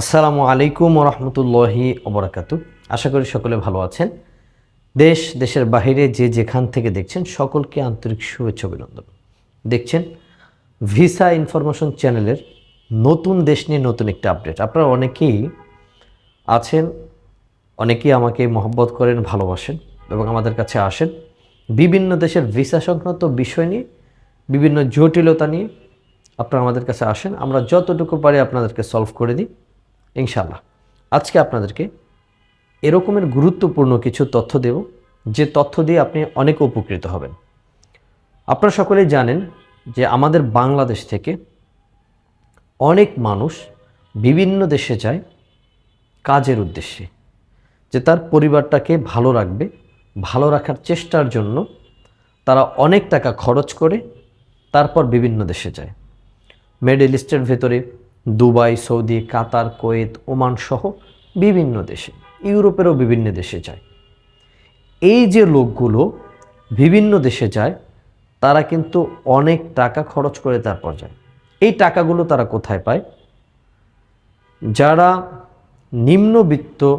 আসসালামু আলাইকুম রহমতুল্লাহি ওবরাকাতু। আশা করি সকলে ভালো আছেন। দেশ, দেশের বাইরে যে যেখান থেকে দেখছেন সকলকে আন্তরিক শুভেচ্ছা অভিনন্দন। দেখছেন, ভিসা ইনফরমেশন চ্যানেলের নতুন দেশ নিয়ে নতুন একটা আপডেট। আপনারা অনেকেই আছেন, অনেকেই আমাকে মহব্বত করেন, ভালোবাসেন এবং আমাদের কাছে আসেন। বিভিন্ন দেশের ভিসা সংক্রান্ত বিষয় নিয়ে, বিভিন্ন জটিলতা নিয়ে আপনারা আমাদের কাছে আসেন। আমরা যতটুকু পারি আপনাদেরকে সলভ করে দিই। ইনশাল্লাহ আজকে আপনাদেরকে এরকমের গুরুত্বপূর্ণ কিছু তথ্য দেব, যে তথ্য দিয়ে আপনি অনেক উপকৃত হবেন। আপনারা সকলেই জানেন যে আমাদের বাংলাদেশ থেকে অনেক মানুষ বিভিন্ন দেশে যায় কাজের উদ্দেশ্যে, যে তার পরিবারটাকে ভালো রাখবে, ভালো রাখার চেষ্টার জন্য তারা অনেক টাকা খরচ করে তারপর বিভিন্ন দেশে যায়। মিডল ইস্টের ভেতরে Dubai, Saudi, Qatar, Kuwait, Oman সহ বিভিন্ন দেশে, ইউরোপেরও বিভিন্ন দেশে যায়। এই যে লোকগুলো বিভিন্ন দেশে যায়, তারা কিন্তু অনেক টাকা খরচ করে তারপর যায়। এই টাকাগুলো তারা কোথায় পায়? যারা নিম্নবিত্ত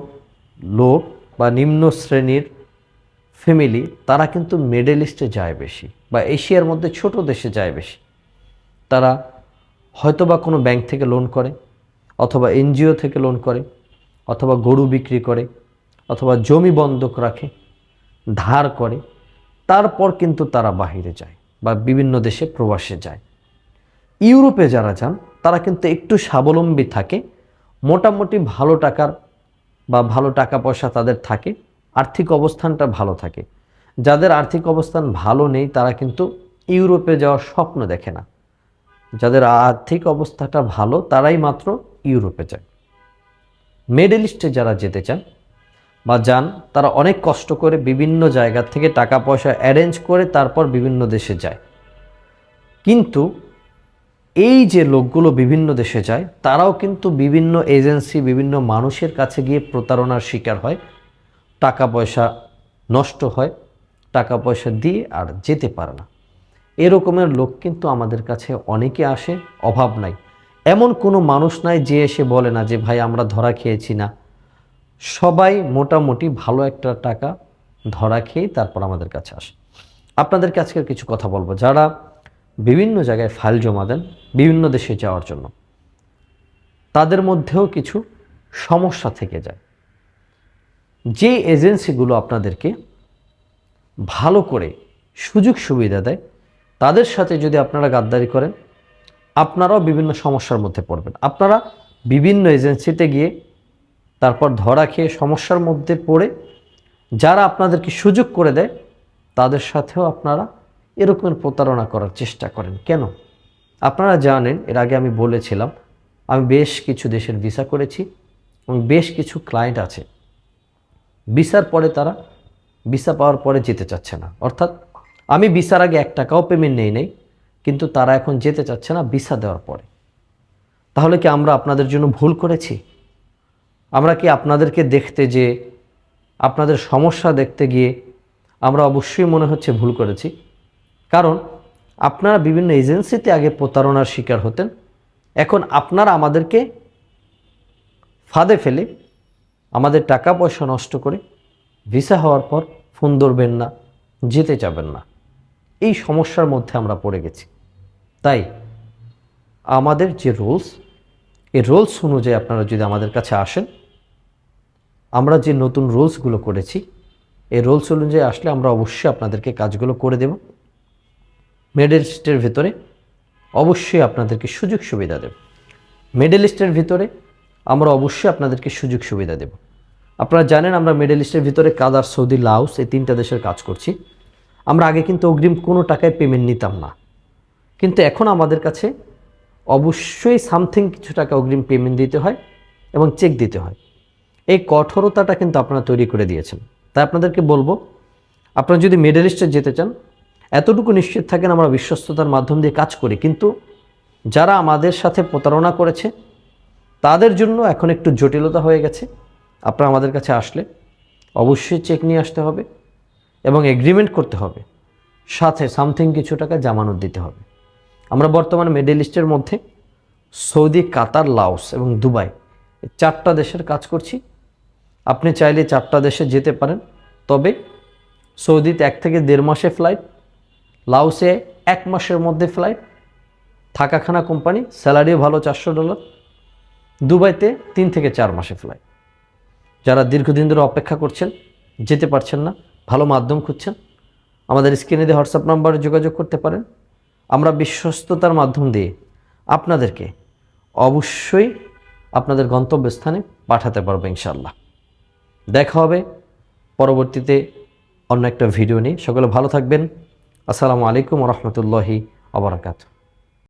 লোক বা নিম্ন শ্রেণির ফ্যামিলি, তারা কিন্তু মিডল ইস্টে যায় বেশি বা এশিয়ার মধ্যে ছোট দেশে যায় বেশি। তারা হয়তোবা কোনো ব্যাংক থেকে লোন করে, অথবা এনজিও থেকে লোন করে, অথবা গরু বিক্রি করে, অথবা জমি বন্ধক রাখে, ধার করে, তারপর কিন্তু তারা বাহিরে যায় বা বিভিন্ন দেশে প্রবাসে যায়। ইউরোপে যারা যান, তারা কিন্তু একটু স্বাবলম্বী থাকে, মোটামুটি ভালো টাকার বা ভালো টাকা পয়সা তাদের থাকে, আর্থিক অবস্থানটা ভালো থাকে। যাদের আর্থিক অবস্থান ভালো নেই, তারা কিন্তু ইউরোপে যাওয়ার স্বপ্ন দেখে না। যাদের আর্থিক অবস্থাটা ভালো, তারাই মাত্র ইউরোপে যায়। মিডল ইস্টে যারা যেতে চান বা যান, তারা অনেক কষ্ট করে বিভিন্ন জায়গা থেকে টাকা পয়সা অ্যারেঞ্জ করে তারপর বিভিন্ন দেশে যায়। কিন্তু এই যে লোকগুলো বিভিন্ন দেশে যায়, তারাও কিন্তু বিভিন্ন এজেন্সি, বিভিন্ন মানুষের কাছে গিয়ে প্রতারণার শিকার হয় টাকা পয়সা নষ্ট হয় টাকা পয়সা দিয়ে আর যেতে পারে না। এরকমের লোক কিন্তু আমাদের কাছে অনেকে আসে, অভাব নাই। এমন কোনো মানুষ নাই যে এসে বলে না যে, ভাই, আমরা ধরা খেয়েছি না। সবাই মোটামুটি ভালো একটা টাকা ধরা খেয়ে তারপর আমাদের কাছে আসে। আপনাদেরকে আজকের কিছু কথা বলব। যারা বিভিন্ন জায়গায় ফাইল জমা দেন, বিভিন্ন দেশে যাওয়ার জন্য, তাদের মধ্যেও কিছু সমস্যা থেকে যায়। যে এজেন্সিগুলো আপনাদেরকে ভালো করে সুযোগ সুবিধা দেয় তাদের সাথে যদি আপনারা গাদ্দারি করেন, আপনারাও বিভিন্ন সমস্যার মধ্যে পড়বেন। আপনারা বিভিন্ন এজেন্সিতে গিয়ে তারপর ধরা খেয়ে সমস্যার মধ্যে পড়ে যারা আপনাদেরকে সুযোগ করে দেয়, তাদের সাথেও আপনারা এরকমের প্রতারণা করার চেষ্টা করেন। কেন? আপনারা জানেন, এর আগে আমি বলেছিলাম, আমি বেশ কিছু দেশের ভিসা করেছি এবং বেশ কিছু ক্লায়েন্ট আছে। ভিসার পরে তারা, ভিসা পাওয়ার পরে যেতে চাচ্ছে না। অর্থাৎ আমি ভিসার আগে এক টাকাও পেমেন্ট নেই নেই, কিন্তু তারা এখন যেতে চাচ্ছে না ভিসা দেওয়ার পরে। তাহলে কি আমরা আপনাদের জন্য ভুল করেছি? আমরা কি আপনাদেরকে দেখতে যে, আপনাদের সমস্যা দেখতে গিয়ে আমরা অবশ্যই মনে হচ্ছে ভুল করেছি? কারণ আপনারা বিভিন্ন এজেন্সিতে আগে প্রতারণার শিকার হতেন, এখন আপনারা আমাদেরকে ফাঁদে ফেলে আমাদের টাকা পয়সা নষ্ট করে ভিসা হওয়ার পর ফোন ধরবেন না, যেতে যাবেন না। এই সমস্যার মধ্যে আমরা পড়ে গেছি। তাই আমাদের যে রুলস, এই রুলস অনুযায়ী আপনারা যদি আমাদের কাছে আসেন, আমরা যে নতুন রুলসগুলো করেছি, এই রুলস অনুযায়ী আসলে আমরা অবশ্যই আপনাদেরকে কাজগুলো করে দেব। মিডল ইস্টের ভিতরে অবশ্যই আপনাদেরকে সুযোগ সুবিধা দেব। মিডল ইস্টের ভিতরে আমরা অবশ্যই আপনাদেরকে সুযোগ সুবিধা দেব। আপনারা জানেন আমরা মিডল ভিতরে কাদার সৌদি লাউস এই তিনটা দেশের কাজ করছি। আমরা আগে কিন্তু অগ্রিম কোনো টাকায় পেমেন্ট নিতাম না। কিন্তু এখন আমাদের কাছে অবশ্যই সামথিং কিছু টাকা অগ্রিম পেমেন্ট দিতে হয় এবং চেক দিতে হয়। এই কঠোরতাটা কিন্তু আপনারা তৈরি করে দিয়েছেন। তাই আপনাদেরকে বলব, আপনারা যদি মিডল ইস্টে যেতে চান, এতটুকু নিশ্চিত থাকেন আমরা বিশ্বস্ততার মাধ্যম দিয়ে কাজ করি। কিন্তু যারা আমাদের সাথে প্রতারণা করেছে, তাদের জন্য এখন একটু জটিলতা হয়ে গেছে। আপনারা আমাদের কাছে আসলে অবশ্যই চেক নিয়ে আসতে হবে। এবং এগ্রিমেন্ট করতে হবে। সাথে সামথিং কিছু টাকা জামানত দিতে হবে। আমরা বর্তমানে মিডল ইস্টের মধ্যে সৌদি, কাতার, লাওস এবং দুবাই চারটা দেশের কাজ করছি। আপনি চাইলে চারটা দেশে যেতে পারেন। তবে সৌদিতে এক থেকে দেড় মাসে ফ্লাইট লাওসে এক মাসের মধ্যে ফ্লাইট থাকাখানা কোম্পানি স্যালারিও ভালো চারশো ডলার দুবাইতে তিন থেকে চার মাসে ফ্লাইট যারা দীর্ঘদিন ধরে অপেক্ষা করছেন, যেতে পারছেন না। ভালো মাধ্যম খুঁজছেন? আমাদের স্ক্রিনে দিয়ে হোয়াটসঅ্যাপ নাম্বারে যোগাযোগ করতে পারেন। আমরা বিশ্বস্ততার মাধ্যম দিয়ে আপনাদেরকে অবশ্যই আপনাদের গন্তব্যস্থানে পাঠাতে পারব ইনশাল্লাহ দেখা হবে পরবর্তীতে অন্য একটা ভিডিও নিয়ে। সকলে ভালো থাকবেন। আসসালামু আলাইকুম রহমতুল্লাহি আবরাকাতু